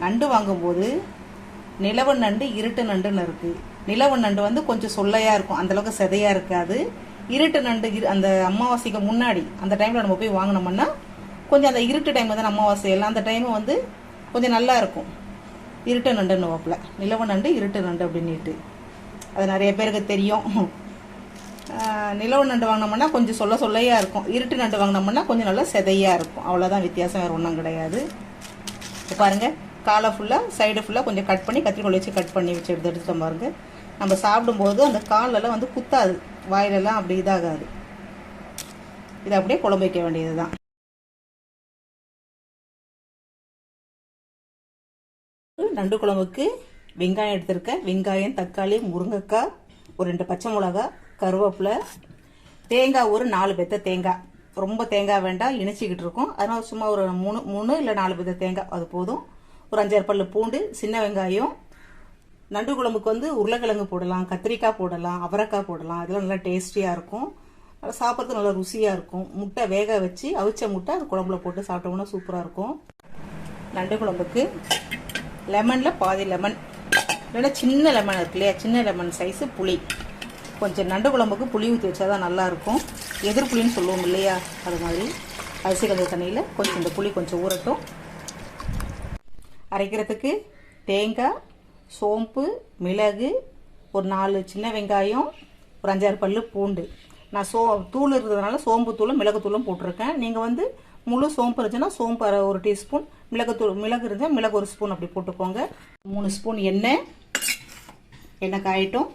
நண்டு வாங்கும்போது நிலவு நண்டு இருட்டு நண்டுன்னு இருக்கு. நிலவு நண்டு வந்து கொஞ்சம் சொல்லையா இருக்கும். அந்த அளவுக்கு இருக்காது. இருட்டு நண்டு இரு- அந்த அமாவாசைக்கு முன்னாடி அந்த டைம்ல நம்ம போய் வாங்கினோம்னா கொஞ்சம் அந்த இருட்டு டைம் வந்து அமாவாசை எல்லாம் அந்த டைம் வந்து கொஞ்சம் நல்லா இருக்கும். இருட்டு நண்டுன்னு வாப்பில் நிலவு நண்டு இருட்டு நண்டு அப்படின்னுட்டு. அது நிறைய பேருக்கு தெரியும். நிலவு நண்டு வாங்கினோம்னா கொஞ்சம் சொல்ல சொல்லையா இருக்கும். இருட்டு நண்டு வாங்கினோம்னா கொஞ்சம் நல்லா செதையா இருக்கும். அவ்வளோதான் வித்தியாசம் வேறு ஒன்றும் கிடையாது. பாருங்கள் காலை ஃபுல்லாக சைடு ஃபுல்லாக கொஞ்சம் கட் பண்ணி கத்திரிக்கோல் வச்சு கட் பண்ணி வச்சு எடுத்து எடுத்துட்டோம் பாருங்க. நம்ம சாப்பிடும்போது அந்த காலெல்லாம் வந்து குத்தாது. வாயிலெல்லாம் அப்படி இதாகாது. இதை அப்படியே குழம்பு வைக்க வேண்டியது தான் நண்டு குழம்புக்கு வெங்காயம் எடுத்திருக்கேன். வெங்காயம் தக்காளி முருங்கைக்காய் ஒரு ரெண்டு பச்சை மிளகா கருவேப்பிலை தேங்காய் ஒரு நாலு பெத்த தேங்காய். ரொம்ப தேங்காய் வேண்டாம் இணைச்சிக்கிட்டு இருக்கும். அதனால் சும்மா ஒரு மூணு மூணு இல்லை நாலு பெத்த தேங்காய். அது போதும். ஒரு அஞ்சாறு பல்லு பூண்டு சின்ன வெங்காயம் நண்டு குழம்புக்கு வந்து உருளைக்கிழங்கு போடலாம் கத்திரிக்காய் போடலாம் அவரைக்காய் போடலாம். இதெல்லாம் நல்லா டேஸ்டியாக இருக்கும். நல்லா சாப்பிட்றதுக்கு நல்லா ருசியாக இருக்கும். முட்டை வேக வச்சு அவிச்ச முட்டை அது குழம்புல போட்டு சாப்பிட்டோம்னா சூப்பராக இருக்கும். நண்டு குழம்புக்கு லெமனில் பாதி லெமன் இல்லைன்னா சின்ன லெமன் இருக்கு இல்லையா? சின்ன லெமன் சைஸு புளி. கொஞ்சம் நண்டு குழம்புக்கு புளி ஊற்றி வச்சா தான் நல்லாயிருக்கும் எதிர் புளின்னு சொல்லுவோம் இல்லையா? அது மாதிரி. அரிசி கலந்த தண்ணியில் கொஞ்சம் இந்த புளி கொஞ்சம் ஊறட்டும். அரைக்கிறதுக்கு தேங்காய் சோம்பு மிளகு ஒரு நாலு சின்ன வெங்காயம் ஒரு அஞ்சாறு பல் பூண்டு. நான் சோ தூள் இருக்கிறதுனால சோம்பு தூளும் மிளகு தூளும் போட்டிருக்கேன். நீங்கள் வந்து முழு சோம்பு இருந்துச்சுன்னா சோம்பு அரை ஒரு டீஸ்பூன் மிளகுத்தூள் மிளகு இருந்தால் மிளகு ஒரு ஸ்பூன் அப்படி போட்டுக்கோங்க. மூணு ஸ்பூன் எண்ணெய். எண்ணெய் காயட்டும்.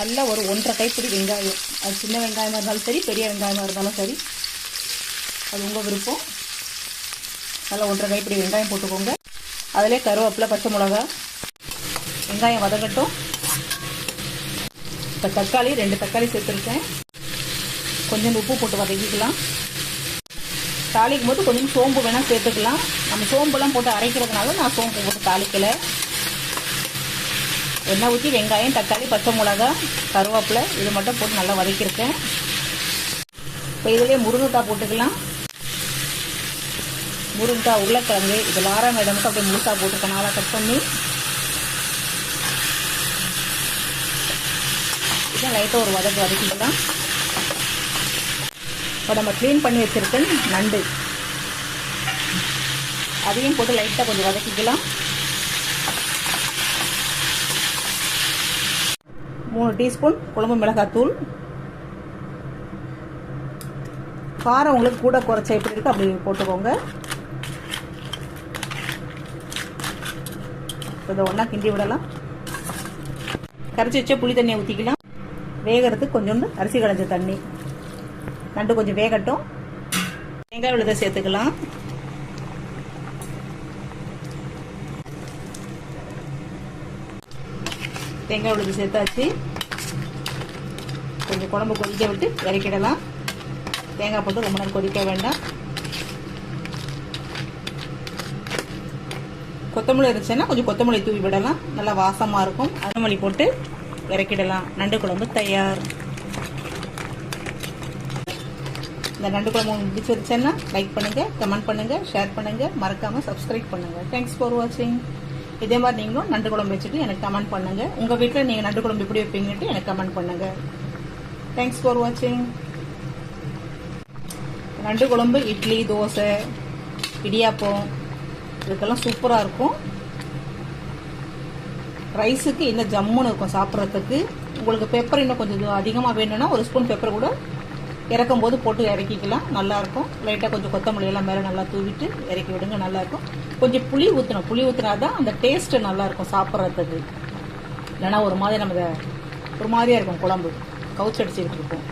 நல்லா ஒரு ஒன்றரை கைப்பிடி வெங்காயம். அது சின்ன வெங்காயமாக இருந்தாலும் சரி பெரிய வெங்காயமாக இருந்தாலும் சரி. அது உங்கள் விருப்பம். நல்லா ஒன்றரை கைப்பிடி வெங்காயம் போட்டுக்கோங்க. அதிலே கருவேப்பிலை பச்சை மிளகா வெங்காயம் வதங்கட்டும் இப்போ தக்காளி ரெண்டு தக்காளி சேர்த்துருக்கேன். கொஞ்சம் உப்பு போட்டு வதக்கிக்கலாம். தாளிக்கும் போது கொஞ்சம் சோம்பு வேணால் சேர்த்துக்கலாம். நம்ம சோம்புலாம் போட்டு அரைக்கிறதுனால நான் சோம்பு போட்டு தாளிக்கலை. எண்ணெய் ஊற்றி வெங்காயம் தக்காளி பச்சை மிளகா கருவேப்பிலை இது மட்டும் போட்டு நல்லா வதக்கியிருக்கேன். இப்போ இதுலேயே முருங்கைக்காய் போட்டுக்கலாம். முருங்கைக்காய் உருளைக்கிழங்கு இது வாரம் இடமுக்கு அப்படியே முழுசாக போட்டுருக்கேன். நல்லா கட் பண்ணி. இதை லைட்டாக ஒரு வதக்கு வதக்கிக்கலாம். இப்போ நம்ம க்ளீன் பண்ணி வச்சுருக்கேன் நண்டு. அதையும் போட்டு லைட்டாக கொஞ்சம் வதக்கிக்கலாம். மூணு டீஸ்பூன் குழம்பு மிளகாத்தூள். காரம் உங்களுக்கு கூட குறைச்ச எப்படி இருக்கு அப்படி போட்டுக்கோங்க. இதை ஒன்றா கிண்டி விடலாம். கரைச்சி வச்ச புளி தண்ணியை ஊற்றிக்கலாம் வேகிறதுக்கு கொஞ்சோண்டு அரிசி கடைஞ்ச தண்ணி. நண்டு கொஞ்சம் வேகட்டும். தேங்காய் விழுதை சேர்த்துக்கலாம். தேங்காய் விழுது சேர்த்தாச்சு. கொஞ்சம் குழம்பு கொதிக்க விட்டு இறக்கிடலாம். தேங்காய் போட்டு ரொம்ப நேரம் கொதிக்க வேண்டாம். கொத்தமல்லி இருந்துச்சுன்னா கொஞ்சம் கொத்தமல்லி தூவி விடலாம். நல்லா வாசமாக இருக்கும். கொத்தமல்லி போட்டு இறக்கிடலாம். நண்டு குழம்பு தயார். இந்த நண்டு குழம்பு பிடிச்சிருச்சேன்னா பிடிச்சிருச்சுன்னா லைக் பண்ணுங்கள் கமெண்ட் பண்ணுங்கள் ஷேர் பண்ணுங்கள் மறக்காமல் சப்ஸ்கிரைப் பண்ணுங்கள் தேங்க்ஸ் ஃபார் வாட்சிங் இதே மாதிரி நீங்களும் நண்டு குழம்பு வச்சுட்டு எனக்கு கமெண்ட் பண்ணுங்கள் உங்கள் வீட்டில் நீங்கள் நண்டு குழம்பு எப்படி வைப்பீங்கன்ட்டு எனக்கு கமெண்ட் பண்ணுங்கள் தேங்க்ஸ் ஃபார் வாட்சிங் நண்டு குழம்பு இட்லி தோசை இடியாப்பம் இதுக்கெல்லாம் சூப்பராக இருக்கும். ரைஸுக்கு இன்னும் ஜம்முன்னு இருக்கும் சாப்பிட்றதுக்கு. உங்களுக்கு பெப்பர் இன்னும் கொஞ்சம் அதிகமாக வேணும்னா ஒரு ஸ்பூன் பெப்பர் கூட இறக்கும் போது போட்டு இறக்கிக்கலாம். நல்லாயிருக்கும் லைட்டாக கொஞ்சம் கொத்தமல்லி எல்லாம் மேலே நல்லா தூவிட்டு இறக்கி விடுங்க நல்லாயிருக்கும் கொஞ்சம் புளி ஊற்றணும் புளி ஊற்றினா தான் அந்த டேஸ்ட்டு நல்லாயிருக்கும் சாப்பிட்றதுக்கு. இல்லைன்னா ஒரு மாதிரி நம்ம ஒரு மாதிரியாக இருக்கும் குழம்பு. கவுச்சடிச்சுக்கிட்டு இருக்கும்